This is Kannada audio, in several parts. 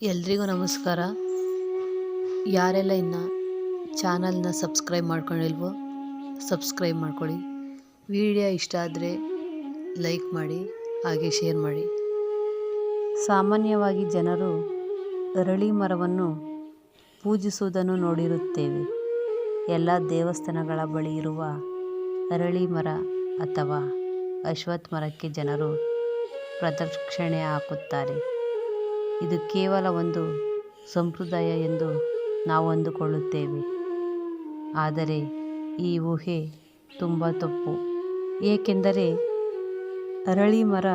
ಎಲ್ರಿಗೂ ನಮಸ್ಕಾರ. ಯಾರೆಲ್ಲ ಇನ್ನು ಚಾನಲ್ನ ಸಬ್ಸ್ಕ್ರೈಬ್ ಮಾಡ್ಕೊಂಡಿಲ್ವೋ ಸಬ್ಸ್ಕ್ರೈಬ್ ಮಾಡ್ಕೊಳ್ಳಿ. ವಿಡಿಯೋ ಇಷ್ಟ ಆದರೆ ಲೈಕ್ ಮಾಡಿ, ಹಾಗೆ ಶೇರ್ ಮಾಡಿ. ಸಾಮಾನ್ಯವಾಗಿ ಜನರು ಅರಳಿ ಮರವನ್ನು ಪೂಜಿಸುವುದನ್ನು ನೋಡಿರುತ್ತೇವೆ. ಎಲ್ಲ ದೇವಸ್ಥಾನಗಳ ಬಳಿ ಇರುವ ಅರಳಿ ಮರ ಅಥವಾ ಅಶ್ವತ್ಥ ಮರಕ್ಕೆ ಜನರು ಪ್ರದಕ್ಷಿಣೆ ಹಾಕುತ್ತಾರೆ. ಇದು ಕೇವಲ ಒಂದು ಸಂಪ್ರದಾಯ ಎಂದು ನಾವು ಅಂದುಕೊಳ್ಳುತ್ತೇವೆ. ಆದರೆ ಈ ಊಹೆ ತುಂಬ ತಪ್ಪು. ಏಕೆಂದರೆ ಅರಳಿ ಮರ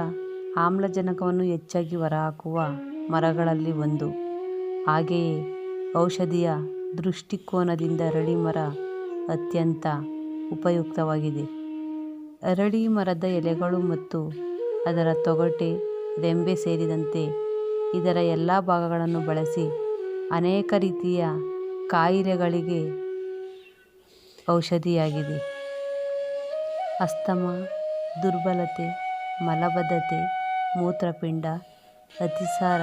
ಆಮ್ಲಜನಕವನ್ನು ಹೆಚ್ಚಾಗಿ ಹೊರಹಾಕುವ ಮರಗಳಲ್ಲಿ ಒಂದು. ಹಾಗೆಯೇ ಔಷಧಿಯ ದೃಷ್ಟಿಕೋನದಿಂದ ಅರಳಿ ಮರ ಅತ್ಯಂತ ಉಪಯುಕ್ತವಾಗಿದೆ. ಅರಳಿ ಮರದ ಎಲೆಗಳು ಮತ್ತು ಅದರ ತೊಗಟೆ, ರೆಂಬೆ ಸೇರಿದಂತೆ ಇದರ ಎಲ್ಲ ಭಾಗಗಳನ್ನು ಬಳಸಿ ಅನೇಕ ರೀತಿಯ ಕಾಯಿಲೆಗಳಿಗೆ ಔಷಧಿಯಾಗಿದೆ. ಅಸ್ತಮ, ದುರ್ಬಲತೆ, ಮಲಬದ್ಧತೆ, ಮೂತ್ರಪಿಂಡ, ಅತಿಸಾರ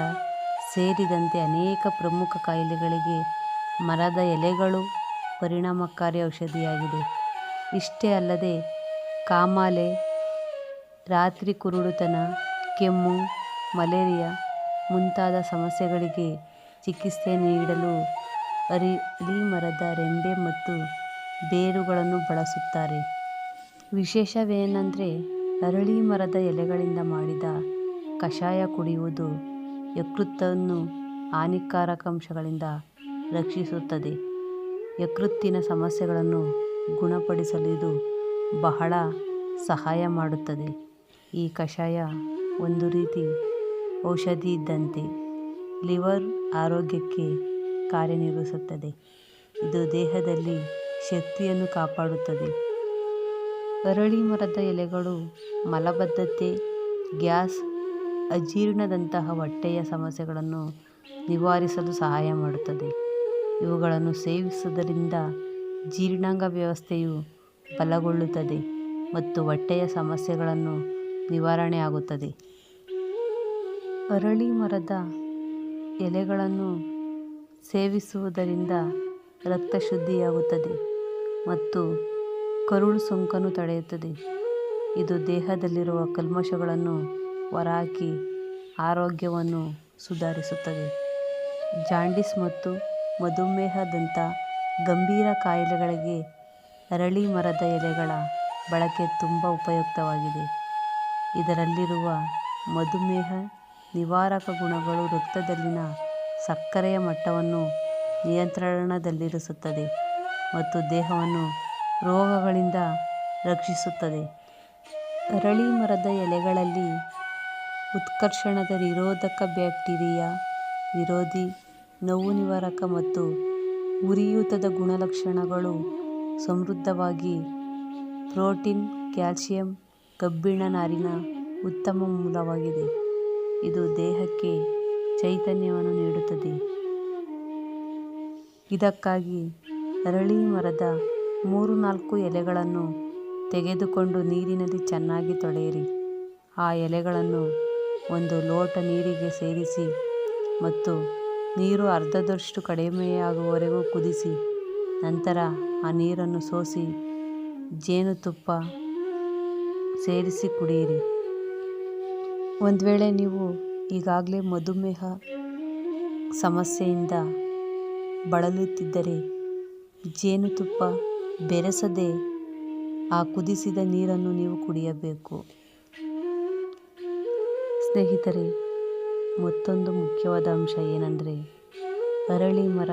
ಸೇರಿದಂತೆ ಅನೇಕ ಪ್ರಮುಖ ಕಾಯಿಲೆಗಳಿಗೆ ಮರದ ಎಲೆಗಳು ಪರಿಣಾಮಕಾರಿ ಔಷಧಿಯಾಗಿದೆ. ಇಷ್ಟೇ ಅಲ್ಲದೆ ಕಾಮಾಲೆ, ರಾತ್ರಿ ಕುರುಡುತನ, ಕೆಮ್ಮು, ಮಲೇರಿಯಾ ಮುಂತಾದ ಸಮಸ್ಯೆಗಳಿಗೆ ಚಿಕಿತ್ಸೆ ನೀಡಲು ಅರಳಿ ಮರದ ರೆಂಬೆ ಮತ್ತು ಬೇರುಗಳನ್ನು ಬಳಸುತ್ತಾರೆ. ವಿಶೇಷವೇನೆಂದರೆ ಅರಳಿ ಮರದ ಎಲೆಗಳಿಂದ ಮಾಡಿದ ಕಷಾಯ ಕುಡಿಯುವುದು ಯಕೃತ್ತನ್ನು ಹಾನಿಕಾರಕ ಅಂಶಗಳಿಂದ ರಕ್ಷಿಸುತ್ತದೆ. ಯಕೃತ್ತಿನ ಸಮಸ್ಯೆಗಳನ್ನು ಗುಣಪಡಿಸಲು ಇದು ಬಹಳ ಸಹಾಯ ಮಾಡುತ್ತದೆ. ಈ ಕಷಾಯ ಒಂದು ರೀತಿ ಔಷಧಿ ಇದ್ದಂತೆ ಲಿವರ್ ಆರೋಗ್ಯಕ್ಕೆ ಕಾರ್ಯನಿರ್ವಹಿಸುತ್ತದೆ. ಇದು ದೇಹದಲ್ಲಿ ಶಕ್ತಿಯನ್ನು ಕಾಪಾಡುತ್ತದೆ. ಅರಳಿ ಮರದ ಎಲೆಗಳು, ಮಲಬದ್ಧತೆ, ಗ್ಯಾಸ್, ಅಜೀರ್ಣದಂತಹ ಹೊಟ್ಟೆಯ ಸಮಸ್ಯೆಗಳನ್ನು ನಿವಾರಿಸಲು ಸಹಾಯ ಮಾಡುತ್ತದೆ. ಇವುಗಳನ್ನು ಸೇವಿಸುವುದರಿಂದ ಜೀರ್ಣಾಂಗ ವ್ಯವಸ್ಥೆಯು ಬಲಗೊಳ್ಳುತ್ತದೆ ಮತ್ತು ಹೊಟ್ಟೆಯ ಸಮಸ್ಯೆಗಳನ್ನು ನಿವಾರಣೆ ಆಗುತ್ತದೆ ಅರಳಿ ಮರದ ಎಲೆಗಳನ್ನು ಸೇವಿಸುವುದರಿಂದ ರಕ್ತ ಶುದ್ಧಿಯಾಗುತ್ತದೆ ಮತ್ತು ಕರುಳು ಸೋಂಕನ್ನು ತಡೆಯುತ್ತದೆ. ಇದು ದೇಹದಲ್ಲಿರುವ ಕಲ್ಮಶಗಳನ್ನು ಹೊರಹಾಕಿ ಆರೋಗ್ಯವನ್ನು ಸುಧಾರಿಸುತ್ತದೆ. ಜಾಂಡಿಸ್ ಮತ್ತು ಮಧುಮೇಹದಂಥ ಗಂಭೀರ ಕಾಯಿಲೆಗಳಿಗೆ ಅರಳಿ ಮರದ ಎಲೆಗಳ ಬಳಕೆ ತುಂಬ ಉಪಯುಕ್ತವಾಗಿದೆ. ಇದರಲ್ಲಿರುವ ಮಧುಮೇಹ ನಿವಾರಕ ಗುಣಗಳು ರಕ್ತದಲ್ಲಿನ ಸಕ್ಕರೆಯ ಮಟ್ಟವನ್ನು ನಿಯಂತ್ರಣದಲ್ಲಿರಿಸುತ್ತದೆ ಮತ್ತು ದೇಹವನ್ನು ರೋಗಗಳಿಂದ ರಕ್ಷಿಸುತ್ತದೆ. ಅರಳಿ ಮರದ ಎಲೆಗಳಲ್ಲಿ ಉತ್ಕರ್ಷಣದ ನಿರೋಧಕ ಬ್ಯಾಕ್ಟೀರಿಯಾ, ವಿರೋಧಿ, ನೋವು ನಿವಾರಕ ಮತ್ತು ಉರಿಯೂತದ ಗುಣಲಕ್ಷಣಗಳು ಸಮೃದ್ಧವಾಗಿ ಪ್ರೋಟೀನ್, ಕ್ಯಾಲ್ಸಿಯಂ, ಕಬ್ಬಿಣ ನಾರಿನ ಉತ್ತಮ ಮೂಲವಾಗಿದೆ. ಇದು ದೇಹಕ್ಕೆ ಚೈತನ್ಯವನ್ನು ನೀಡುತ್ತದೆ. ಇದಕ್ಕಾಗಿ ಅರಳಿ ಮರದ ಮೂರು ನಾಲ್ಕು ಎಲೆಗಳನ್ನು ತೆಗೆದುಕೊಂಡು ನೀರಿನಲ್ಲಿ ಚೆನ್ನಾಗಿ ತೊಳೆಯಿರಿ. ಆ ಎಲೆಗಳನ್ನು ಒಂದು ಲೋಟ ನೀರಿಗೆ ಸೇರಿಸಿ ಮತ್ತು ನೀರು ಅರ್ಧದಷ್ಟು ಕಡಿಮೆಯಾಗುವವರೆಗೂ ಕುದಿಸಿ, ನಂತರ ಆ ನೀರನ್ನು ಸೋಸಿ ಜೇನುತುಪ್ಪ ಸೇರಿಸಿ ಕುಡಿಯಿರಿ. ಒಂದು ವೇಳೆ ನೀವು ಈಗಾಗಲೇ ಮಧುಮೇಹ ಸಮಸ್ಯೆಯಿಂದ ಬಳಲುತ್ತಿದ್ದರೆ, ಜೇನುತುಪ್ಪ ಬೆರೆಸದೆ ಆ ಕುದಿಸಿದ ನೀರನ್ನು ನೀವು ಕುಡಿಯಬೇಕು. ಸ್ನೇಹಿತರೆ, ಮತ್ತೊಂದು ಮುಖ್ಯವಾದ ಅಂಶ ಏನಂದರೆ, ಅರಳಿ ಮರ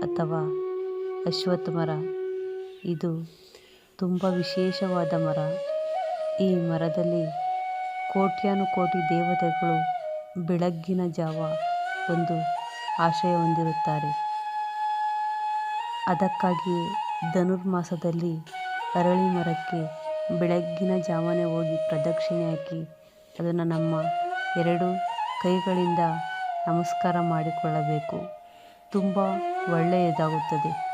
ಅಥವಾ ಅಶ್ವತ್ಥ ಮರ. ಇದು ತುಂಬ ವಿಶೇಷವಾದ ಮರ. ಈ ಮರದಲ್ಲಿ ಕೋಟ್ಯಾನುಕೋಟಿ ದೇವತೆಗಳು ಬೆಳಗ್ಗಿನ ಜಾವ ಒಂದು ಆಶಯ ಹೊಂದಿರುತ್ತಾರೆ. ಅದಕ್ಕಾಗಿಯೇ ಧನುರ್ಮಾಸದಲ್ಲಿ ಅರಳಿ ಮರಕ್ಕೆ ಬೆಳಗ್ಗಿನ ಜಾವನೇ ಹೋಗಿ ಪ್ರದಕ್ಷಿಣೆ ಹಾಕಿ ಅದನ್ನು ನಮ್ಮ ಎರಡು ಕೈಗಳಿಂದ ನಮಸ್ಕಾರ ಮಾಡಿಕೊಳ್ಳಬೇಕು. ತುಂಬ ಒಳ್ಳೆಯದಾಗುತ್ತದೆ.